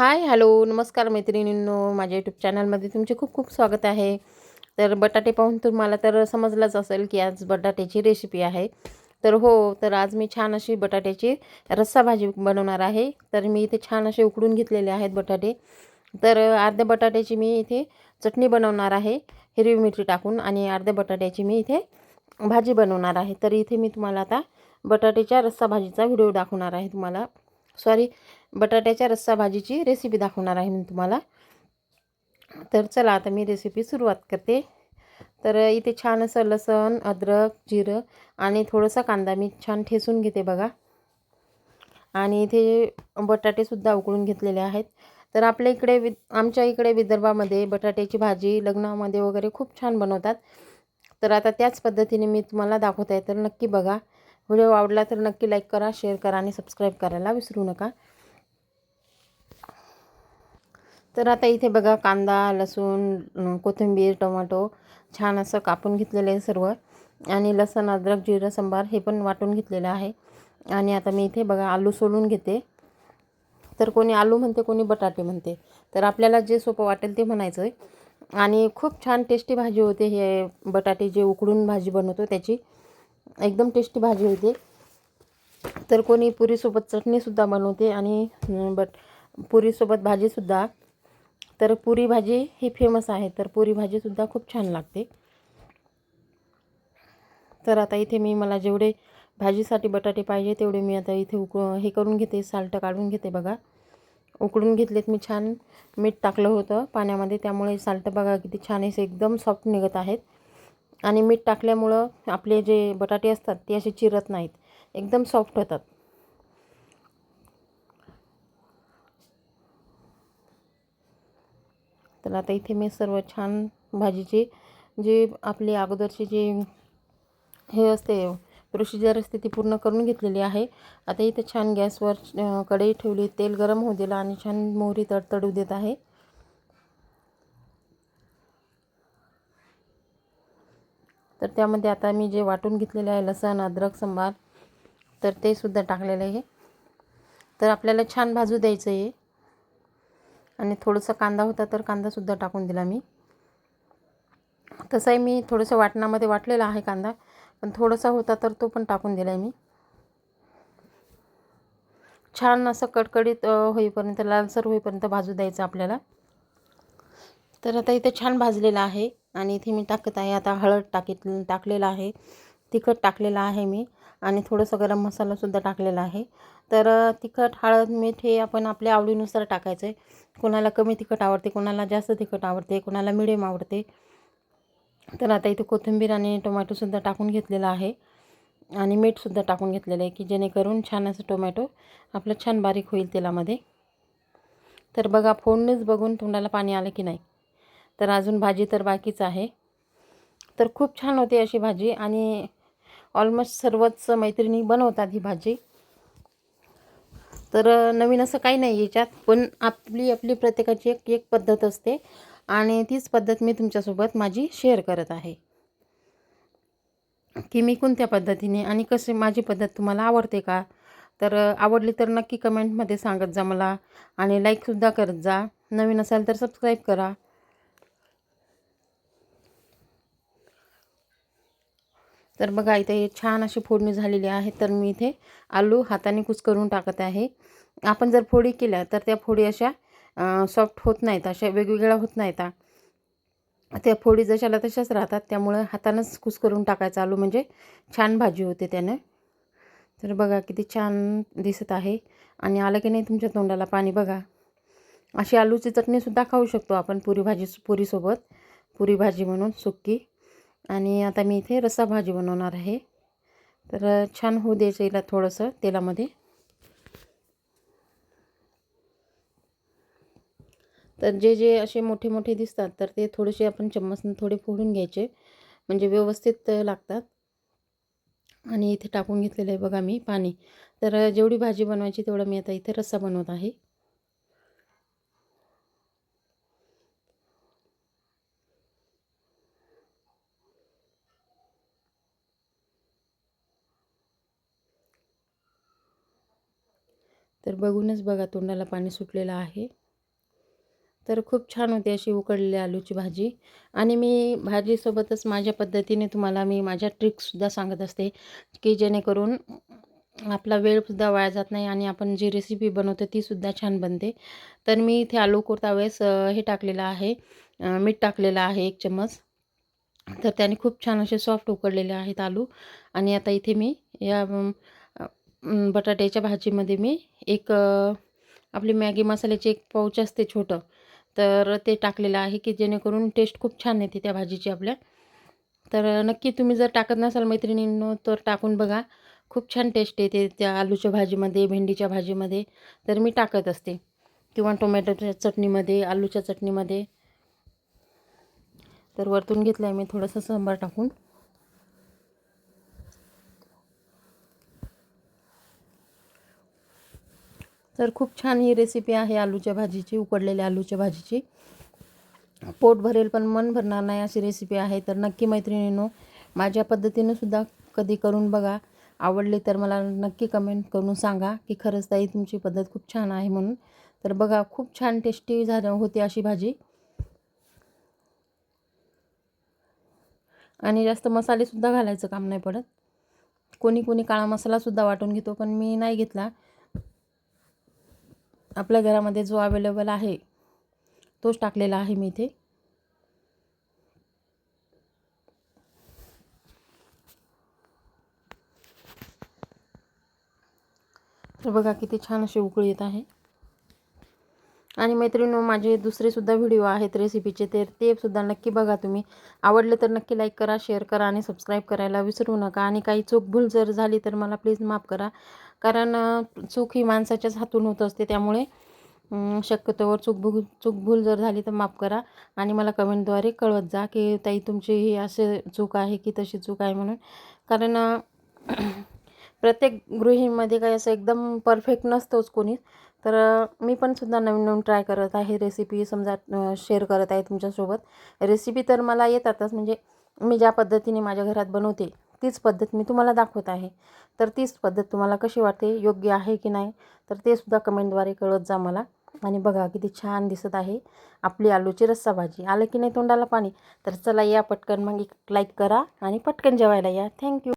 Hi hello नमस्कार मैत्रिणींनो. माझ्या यूट्यूब चॅनलमध्ये तुमचे खूप खूप स्वागत आहे. तर बटाटे पाहून तुम्हाला तर समजलंच असेल की आज बटाट्याची रेसिपी आहे. तर हो तर आज मी छान अशी बटाट्याची रस्सा भाजी बनवणार आहे. तर मी इथे छान असे उकडून घेतलेले आहेत बटाटे. तर अर्ध्या बटाट्याची मी इथे चटणी बनवणार आहे हिरवी मिरची टाकून. आणि अर्ध्या बटाट्याची मी इथे भाजी बनवणार आहे. तर इथे मी तुम्हाला आता बटाट्याच्या रस्सा भाजीचा व्हिडिओ दाखवणार आहे तुम्हाला. सॉरी बटाट्याच्या रस्सा भाजीची रेसिपी दाखवणार आहे मी तुम्हाला. तर चला आता मी रेसिपी सुरुवात करते. तर इथे छान असं लसण अद्रक जिरं आणि थोडंसं कांदा मी छान ठेसून घेते बघा. आणि इथे बटाटेसुद्धा उकळून घेतलेले आहेत. तर आपल्या इकडे वि आमच्या इकडे विदर्भामध्ये बटाट्याची भाजी लग्नामध्ये वगैरे खूप छान बनवतात. तर आता त्याच पद्धतीने मी तुम्हाला दाखवत आहे तर नक्की बघा. व्हिडिओ आवडला तर नक्की लाईक करा शेअर करा आणि सबस्क्राईब करायला विसरू नका. तर आता इथे बघा कांदा लसूण कोथिंबीर टोमॅटो छान असं कापून घेतलेलं आहे सर्व. आणि लसण अद्रक जिरं सांबार हे पण वाटून घेतलेलं आहे. आणि आता मी इथे बघा आलू सोलून घेते. तर कोणी आलू म्हणते कोणी बटाटे म्हणते. तर आपल्याला जे सोपं वाटेल ते म्हणायचं आहे आणि खूप छान टेस्टी भाजी होते हे बटाटे जे उकडून भाजी बनवतो त्याची. एकदम टेस्टी भाजी होते. तर कोणी पुरीसोबत चटणीसुद्धा बनवते आणि बट पुरीसोबत भाजीसुद्धा तर पुरी भाजी ही फेमस आहे तर पुरी भाजीसुद्धा खूप छान लागते. तर आता इथे मी मला जेवढे भाजीसाठी बटाटे पाहिजे तेवढे मी आता इथे उक हे करून घेते साल्ट काढून घेते बघा. उकडून घेतलेत मी छान मीठ टाकलं होतं पाण्यामध्ये त्यामुळे साल्ट बघा किती छान असे एकदम सॉफ्ट निघत आहेत. आणि मीठ टाकल्यामुळं आपले जे बटाटे असतात ते असे चिरत नाहीत. एकदम सॉफ्ट होतात. तर आता इथे मी सर्व छान भाजीची जी आपली अगोदरची जी हे असते प्रोसिजर असते ती पूर्ण करून घेतलेली आहे. आता इथे छान गॅसवर कढई ठेवली तेल गरम होऊ दिलं आणि छान मोहरी तडतडू देत आहे. तर त्यामध्ये आता मी जे वाटून घेतलेले आहे लसण अद्रक संभार तर ते सुद्धा टाकलेलं आहे. तर आपल्याला छान भाजू द्यायचं आहे. आणि थोडंसं कांदा होता तर कांदासुद्धा टाकून दिला मी. तसंही मी थोडंसं वाटणामध्ये वाटलेला आहे कांदा पण थोडासा होता तर तो पण टाकून दिला आहे मी. छान असं कडकडीत होईपर्यंत लालसर होईपर्यंत भाजू द्यायचं आपल्याला. तर आता इथे छान भाजलेलं आहे. आणि इथे मी टाकत आहे. आता हळद टाकीत टाकलेलं आहे. तिखट टाकलेलं आहे मी. आणि थोडंसं गरम मसालासुद्धा टाकलेला आहे. तर तिखट हळद मीठ हे आपण आपल्या आवडीनुसार टाकायचं आहे. कोणाला कमी तिखट आवडते कोणाला जास्त तिखट आवडते कोणाला मिडियम आवडते. तर आता इथे कोथिंबीर आणि टोमॅटोसुद्धा टाकून घेतलेला आहे. आणि मीठसुद्धा टाकून घेतलेलं आहे की जेणेकरून छान असं टोमॅटो आपलं छान बारीक होईल तेलामध्ये. तर बघा फोडणीच बघून तोंडाला पाणी आलं की नाही. तर अजून भाजी तर बाकीच आहे. तर खूप छान होते अशी भाजी आणि ऑलमोस्ट सर्वच मैत्रिणी बनवतात ही भाजी. तर नवीन असं काही नाही याच्यात पण आपली आपली प्रत्येकाची एक एक पद्धत असते आणि तीच पद्धत मी तुमच्यासोबत माझी शेअर करत आहे. की मी कोणत्या पद्धतीने आणि कसे माझी पद्धत तुम्हाला आवडते का? तर आवडली तर नक्की कमेंटमध्ये सांगत जा मला आणि लाईकसुद्धा करत जा. नवीन असाल तर सबस्क्राईब करा. तर बघा इथे छान अशी फोडणी झालेली आहे. तर मी इथे आलू हाताने कुचकरून टाकत आहे. आपण जर फोडी केल्या तर त्या फोडी अशा सॉफ्ट होत नाहीत अशा वेगवेगळ्या होत नाहीत. त्या फोडी जशाला तशाच राहतात. त्यामुळं हातानंच कुस करून टाकायचं आलू. म्हणजे छान भाजी होते त्यानं. तर बघा किती छान दिसत आहे. आणि आलं की नाही तुमच्या तोंडाला पाणी बघा. अशी आलूची चटणीसुद्धा खाऊ शकतो आपण पुरी भाजी पुरीसोबत. पुरी भाजी म्हणून सुक्की. आणि आता मी इथे रस्सा भाजी बनवणार आहे. तर छान होऊ द्यायचं याला थोडंसं तेलामध्ये. तर जे जे असे मोठे मोठे दिसतात तर ते थोडेसे आपण चम्मचने थोडे फोडून घ्यायचे. म्हणजे व्यवस्थित लागतात. आणि इथे टाकून घेतलेलं आहे बघा मी पाणी. तर जेवढी भाजी बनवायची तेवढं मी आता इथे रस्सा बनवत आहे. तर बघूनच बघा तोंडाला पाणी सुटलेलं आहे. तर खूप छान होती अशी उकडलेली आलूची भाजी. आणि मी भाजीसोबतच माझ्या पद्धतीने तुम्हाला मी माझ्या ट्रिक्ससुद्धा सांगत असते की जेणेकरून आपला वेळसुद्धा वाया जात नाही आणि आपण जी रेसिपी बनवतो तीसुद्धा छान बनते. तर मी इथे आलू कोरता वेळेस हे टाकलेलं आहे. मीठ टाकलेलं आहे एक चम्मच. तर त्याने खूप छान असे सॉफ्ट उकडलेले आहेत आलू. आणि आता इथे मी या बटाट्याच्या भाजीमध्ये मी एक आपली मॅगी मसाल्याची एक पाऊच असते छोटं तर ते टाकलेलं आहे की जेणेकरून टेस्ट खूप छान येते त्या भाजीची आपल्या. तर नक्की तुम्ही जर टाकत नसाल मैत्रिणींनो तर टाकून बघा. खूप छान टेस्ट येते त्या आलूच्या भाजीमध्ये भेंडीच्या भाजीमध्ये. तर मी टाकत असते. किंवा टोमॅटोच्या चटणीमध्ये आलूच्या चटणीमध्ये. तर वरतून घेतलं आहे मी थोडंसं सांबार टाकून. तर खूप छान ही रेसिपी आहे आलूच्या भाजीची उकडलेल्या आलूच्या भाजीची. पोट भरेल पण मन भरणार नाही अशी रेसिपी आहे. तर नक्की मैत्रिणींनो माझ्या पद्धतीनं सुद्धा कधी करून बघा. आवडली तर मला नक्की कमेंट करून सांगा की खरंच ताई तुमची पद्धत खूप छान आहे म्हणून. तर बघा खूप छान टेस्टी झालं होती अशी भाजी. आणि जास्त मसालेसुद्धा घालायचं काम नाही पडत. कोणी कोणी काळा मसालासुद्धा वाटून घेतो पण मी नाही घेतला. आपल्या घरामध्ये जो अवेलेबल आहे तोच टाकलेला आहे मी इथे. तर बघा किती छान अशी उकळी येत आहे. आणि मैत्रिणी माझे दुसरेसुद्धा व्हिडिओ आहेत रेसिपीचे तर ते सुद्धा नक्की बघा तुम्ही. आवडले तर नक्की लाईक करा शेअर करा आणि सबस्क्राईब करायला विसरू नका. आणि काही चूक भूल जर झाली तर मला प्लीज माफ करा. कारण चूक ही माणसाच्याच हातून होत असते. त्यामुळे शक्यतोवर चूक चूकभूल जर झाली तर माफ करा. आणि मला कमेंटद्वारे कळवत जा की ताई तुमची ही असे चूक आहे की तशी चूक आहे म्हणून. कारण प्रत्येक गृहिणीमध्ये काही असं एकदम परफेक्ट नसतोच कोणी तर मी पण सुद्धा नवीन नवीन ट्राय करत आहे रेसिपी समजा शेअर करत आहे तुमच्यासोबत. रेसिपी तर मला येतातच म्हणजे मी ज्या पद्धतीने माझ्या घरात बनवते तीच पद्धत मी तुम्हाला दाखवत आहे. तर तीच पद्धत तुम्हाला कशी वाटते योग्य आहे की नाही तर ते सुद्धा कमेंटद्वारे कळत जा मला. आणि बघा किती छान दिसत आहे आपली आलूची रस्सा भाजी. आलं की नाही तोंडाला पाणी? तर चला या पटकन मग एक लाईक करा आणि पटकन जेवायला या. थँक्यू